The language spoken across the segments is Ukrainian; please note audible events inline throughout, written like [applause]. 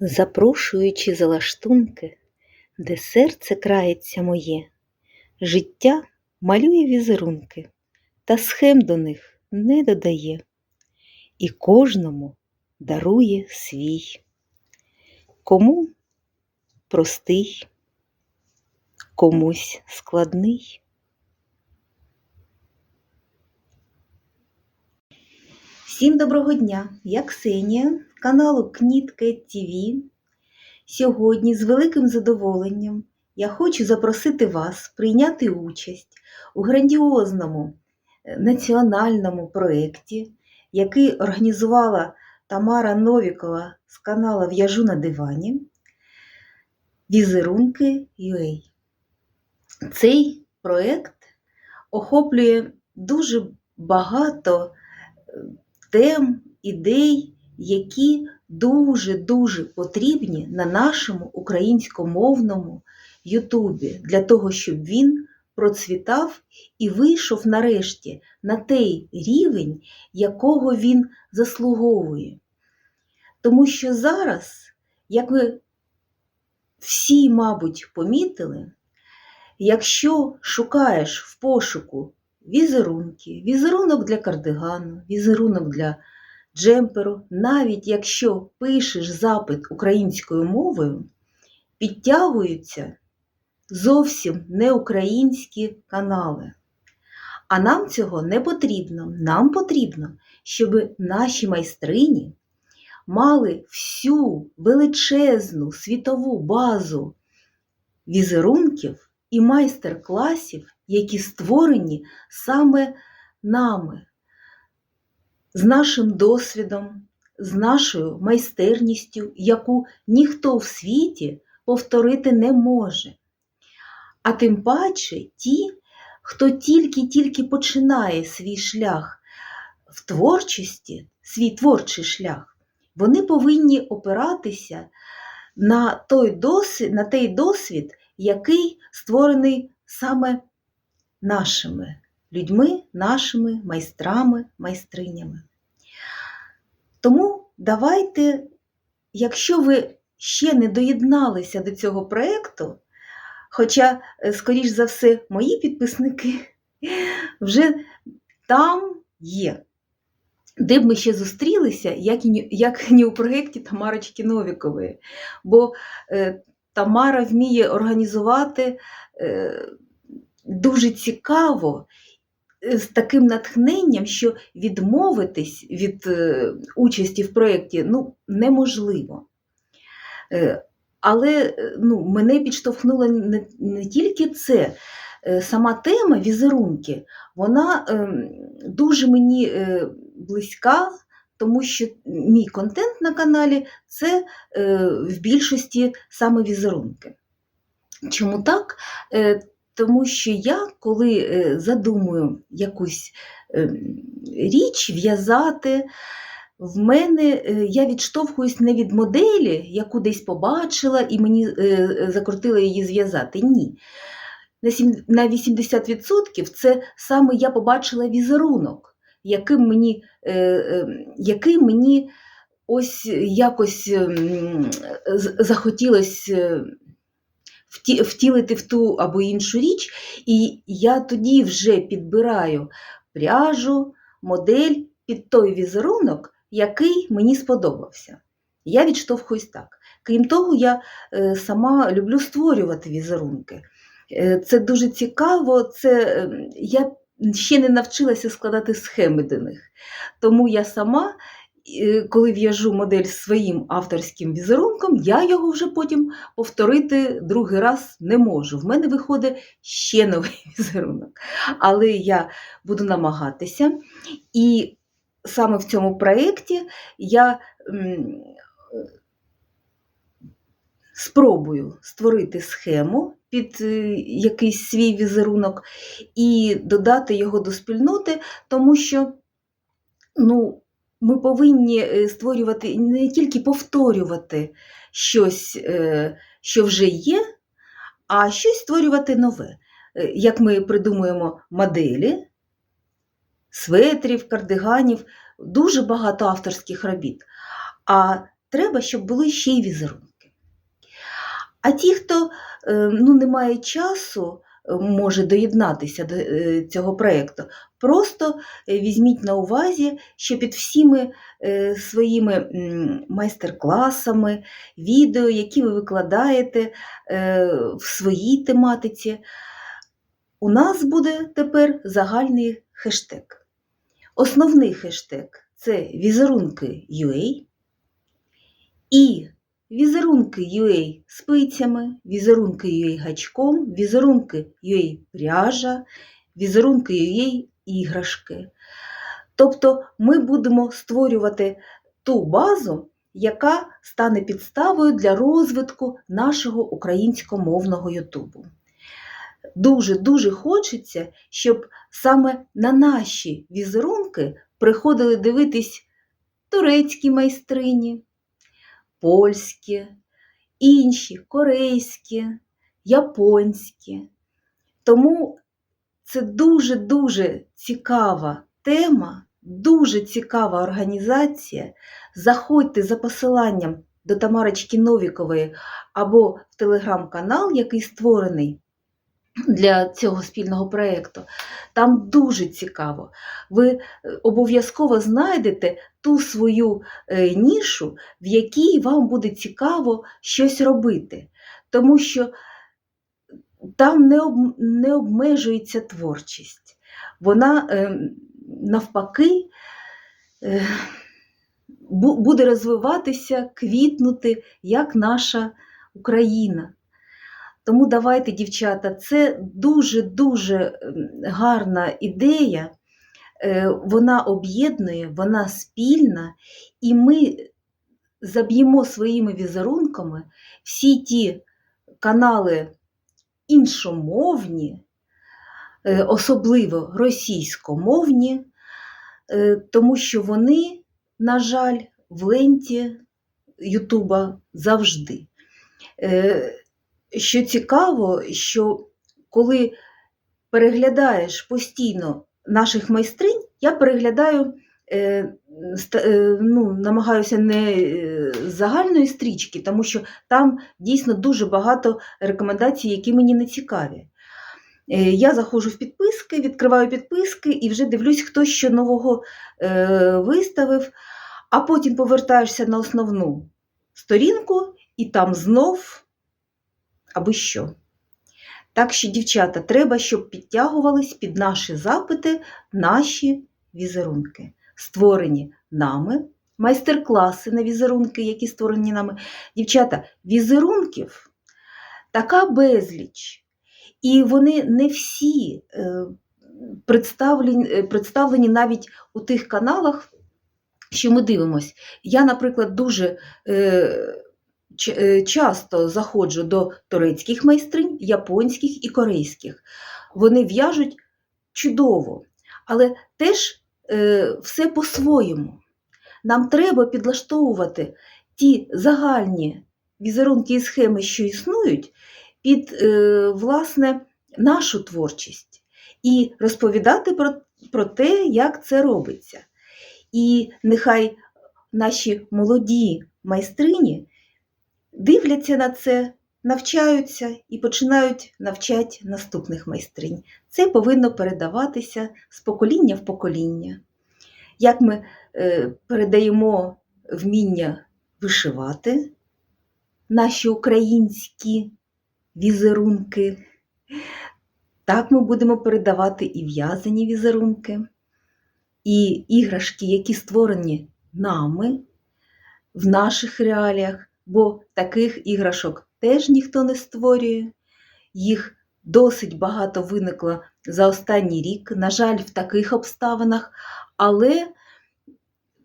Запрошуючи за лаштунки, де серце крається моє, життя малює візерунки, та схем до них не додає, і кожному дарує свій. Кому простий, комусь складний. Всім доброго дня! Я Ксенія, каналу Кнітка ТВ. Сьогодні з великим задоволенням я хочу запросити вас прийняти участь у грандіозному е, національному проєкті, який організувала Тамара Новікова з каналу В'яжу на дивані. Візерунки UA. Цей проєкт охоплює дуже багато е, тем, ідей, які дуже-дуже потрібні на нашому українськомовному Ютубі, для того, щоб він процвітав і вийшов нарешті на той рівень, якого він заслуговує. Тому що зараз, як ви всі, мабуть, помітили, якщо шукаєш в пошуку візерунки, візерунок для кардигану, візерунок для джемперу, навіть якщо пишеш запит українською мовою, підтягуються зовсім не українські канали. А нам цього не потрібно. Нам потрібно, щоб наші майстрині мали всю величезну світову базу візерунків і майстер-класів, які створені саме нами, з нашим досвідом, з нашою майстерністю, яку ніхто в світі повторити не може. А тим паче ті, хто тільки-тільки починає свій шлях в творчості, свій творчий шлях, вони повинні опиратися на той досвід, на той досвід, який створений саме нашими людьми, нашими майстрами, майстринями. Тому давайте, якщо ви ще не доєдналися до цього проєкту, хоча, е, скоріш за все, мої підписники [laughs] вже там є. Де б ми ще зустрілися, як і як не у проєкті Тамарочки Новікової. Бо е, Тамара вміє організувати е, дуже цікаво, е, з таким натхненням, що відмовитись від е, участі в проєкті ну, неможливо. Але ну, мене підштовхнуло не, не тільки це. Сама тема візерунки, вона ем, дуже мені близька, тому що мій контент на каналі це в більшості саме візерунки. Чому так? Тому що я, коли е, задумую якусь річ в'язати, в мене е, я відштовхуюсь не від моделі, яку десь побачила і мені е, закрутила її зв'язати. Ні. На 80% це саме я побачила візерунок, яким мені, ем, який мені ось якось ем, захотілося втілити в ту або іншу річ, і я тоді вже підбираю пряжу, модель під той візерунок, який мені сподобався. Я відштовхуюсь так. Крім того, я е, сама люблю створювати візерунки. Е, це дуже цікаво, це ем, я ще не навчилася складати схеми до них. Тому я сама коли в'яжу модель своїм авторським візерунком, я його вже потім повторити другий раз не можу. В мене виходить ще новий [laughs] візерунок. Але я буду намагатися. І саме в цьому проєкті я спробую створити схему під е, якийсь свій візерунок і додати його до спільноти, тому що, ну, ми повинні е, створювати не тільки повторювати щось, е, що вже є, а щось створювати нове. Як ми придумуємо моделі, светрів, кардиганів, дуже багато авторських робіт. А треба, щоб були ще й візерунки. А ті, хто е, ну, не має часу, е, може доєднатися до е, цього проєкту, просто візьміть на увазі, що під всіми своїми майстер-класами, відео, які ви викладаєте в своїй тематиці, у нас буде тепер загальний хештег. Основний хештег це візерунки UA і візерунки UA спицями, візерунки UA гачком, візерунки UA пряжа, візерунки UA іграшки. Тобто ми будемо створювати ту базу, яка стане підставою для розвитку нашого українськомовного Ютубу. Дуже-дуже хочеться, щоб саме на наші візерунки приходили дивитись турецькі майстрині, польські, інші, корейські, японські. Тому це дуже-дуже цікава тема, дуже цікава організація. Заходьте за посиланням до Тамарочки Новікової або в телеграм-канал, який створений для цього спільного проєкту. Там дуже цікаво. Ви е, обов'язково знайдете ту свою е, нішу, в якій вам буде цікаво щось робити. Тому що там не, об, не обмежується творчість. Вона е, навпаки е, буде розвиватися, квітнути, як наша Україна. Тому давайте, дівчата, це дуже-дуже гарна ідея. Е, Вона об'єднує, вона спільна, і ми заб'ємо своїми візерунками всі ті канали іншомовні, е, особливо російськомовні, е, тому що вони, на жаль, в ленті Ютуба завжди. Що цікаво, що коли переглядаєш постійно наших майстринь, я переглядаю, е, е, ну, намагаюся не е, з загальної стрічки, тому що там дійсно дуже багато рекомендацій, які мені не цікаві. Е, Я заходжу в підписки, відкриваю підписки і вже дивлюсь, хто що нового е, виставив, а потім повертаєшся на основну сторінку, і там знов аби що. Так що, дівчата, треба, щоб підтягувались під наші запити наші візерунки, створені нами, майстер-класи на візерунки, які створені нами. Дівчата, візерунків така безліч. І вони не всі е, представлені, е, представлені навіть у тих каналах, що ми дивимось. Я, наприклад, дуже е, часто заходжу до турецьких майстринь, японських і корейських. Вони в'яжуть чудово, але теж е, все по-своєму. Нам треба підлаштовувати ті загальні візерунки і схеми, що існують, під е, власне нашу творчість і розповідати про, про те, як це робиться. І нехай наші молоді майстрині дивляться на це, навчаються і починають навчати наступних майстринь. Це повинно передаватися з покоління в покоління. Як ми е, передаємо вміння вишивати наші українські візерунки, так ми будемо передавати і в'язані візерунки, і іграшки, які створені нами в наших реаліях, бо таких іграшок теж ніхто не створює. Їх досить багато виникло за останній рік, на жаль, в таких обставинах, але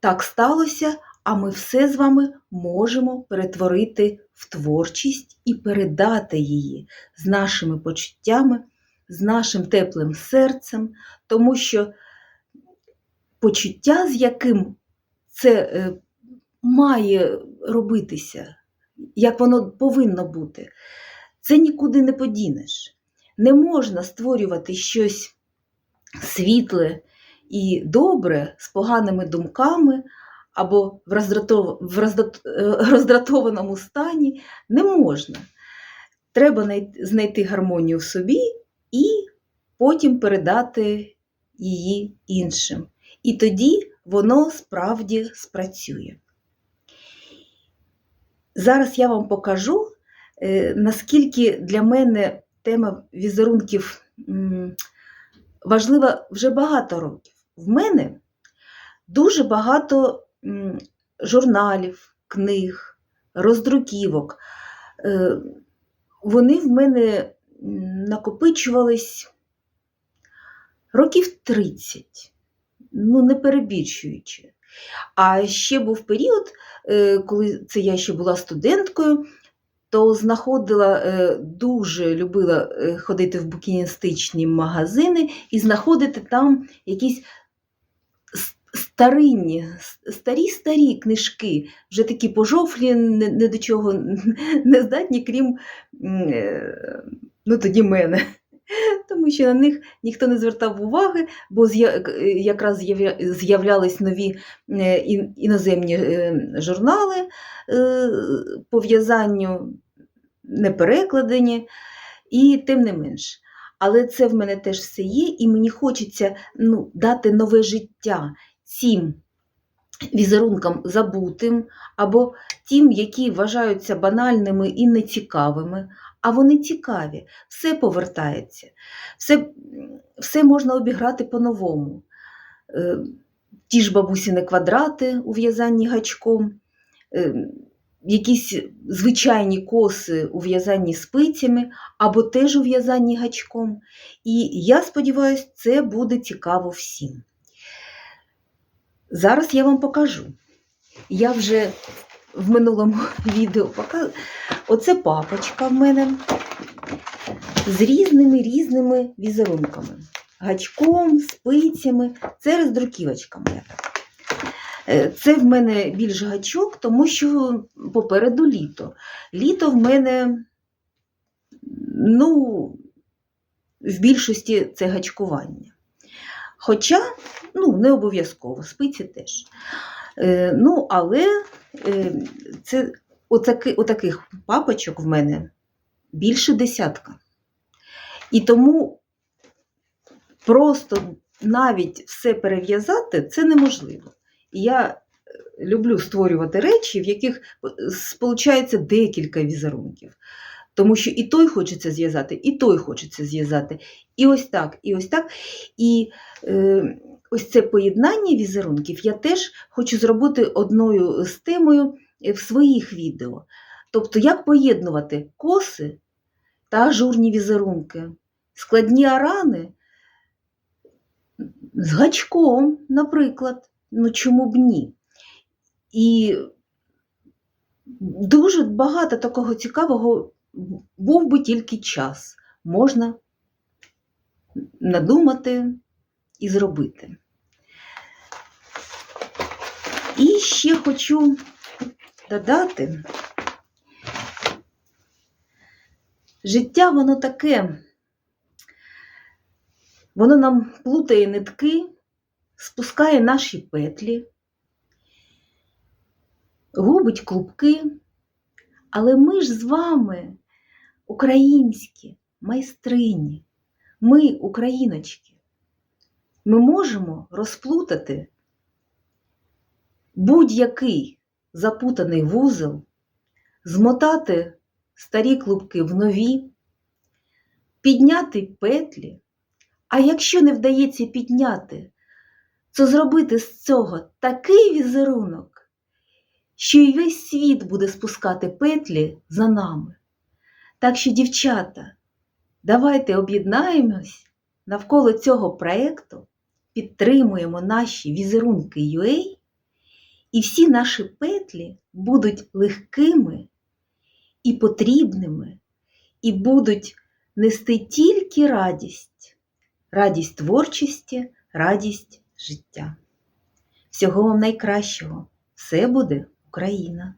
так сталося, а ми все з вами можемо перетворити в творчість і передати її з нашими почуттями, з нашим теплим серцем, тому що почуття, з яким це е, має робитися, як воно повинно бути, це нікуди не подінеш. Не можна створювати щось світле і добре з поганими думками або в, роздратов... в роздат... е, роздратованому стані не можна. Треба знайти гармонію в собі і потім передати її іншим. І тоді воно справді спрацює. Зараз я вам покажу, е, наскільки для мене тема візерунків важлива вже багато років. В мене дуже багато журналів, книг, роздруківок. Е, Вони в мене накопичувались років 30, ну не перебільшуючи. А ще був період, е, коли це я ще була студенткою, то знаходила, е, дуже любила е, ходити в букіністичні магазини і знаходити там якісь старинні, старі-старі книжки, вже такі пожовклі, не, до чого [laughs] не здатні, крім ну, тоді мене. Тому що на них ніхто не звертав уваги, бо е, якраз з'явля- з'являлись нові е, іноземні е, журнали е, по в'язанню не перекладені, і тим не менш. Але це в мене теж все є, і мені хочеться ну, дати нове життя цим візерункам забутим, або тим, які вважаються банальними і нецікавими, а вони цікаві, все повертається, все, все можна обіграти по-новому. Е, Ті ж бабусіни квадрати у в'язанні гачком, е, якісь звичайні коси у в'язанні спицями, або теж у в'язанні гачком. І я сподіваюся, це буде цікаво всім. Зараз я вам покажу. Я вже в минулому [laughs] відео показала. Оце папочка в мене з різними різними візерунками. Гачком, спицями. Це роздруківочка моя. Е, Це в мене більш гачок, тому що попереду літо. Літо в мене, ну, в більшості це гачкування. Хоча, ну, не обов'язково, спиці теж. Е, ну, але це отаки, отаких папочок в мене більше десятка. І тому просто навіть все перев'язати це неможливо. Я е, люблю створювати речі, в яких сполучається декілька візерунків. Тому що і той хочеться зв'язати, і той хочеться зв'язати. І ось так, і ось так. І е, ось це поєднання візерунків я теж хочу зробити одною з темою е, в своїх відео. Тобто, як поєднувати коси та ажурні візерунки, складні арани з гачком, наприклад. Ну чому б ні? І дуже багато такого цікавого був би тільки час. Можна надумати і зробити. І ще хочу додати, життя воно таке, воно нам плутає нитки, спускає наші петлі, губить клубки, але ми ж з вами українські майстрині, ми, україночки, ми можемо розплутати будь-який запутаний вузол, змотати старі клубки в нові, підняти петлі, а якщо не вдається підняти, то зробити з цього такий візерунок, що й весь світ буде спускати петлі за нами. Так що, дівчата, давайте об'єднаємось навколо цього проєкту, підтримуємо наші візерунки UA, і всі наші петлі будуть легкими і потрібними, і будуть нести тільки радість, радість творчості, радість життя. Всього вам найкращого! Все буде Україна!